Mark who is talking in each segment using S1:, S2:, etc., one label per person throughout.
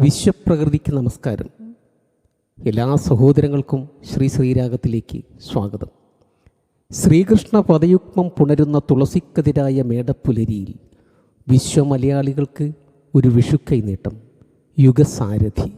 S1: വിശ്വപ്രകൃതിക്ക് നമസ്കാരം. എല്ലാ സഹോദരങ്ങൾക്കും ശ്രീ ശ്രീരാഗത്തിലേക്ക് സ്വാഗതം. ശ്രീകൃഷ്ണ പദയുഗ്മം പുണരുന്ന തുളസിക്കതിരായ മേടപ്പുലരിയിൽ വിശ്വമലയാളികൾക്ക് ഒരു വിഷുക്കൈ നീട്ടം യുഗസാരഥി.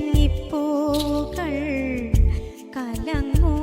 S1: കഞ്ഞിപ്പൂക്കൾ കലങ്ങൂ.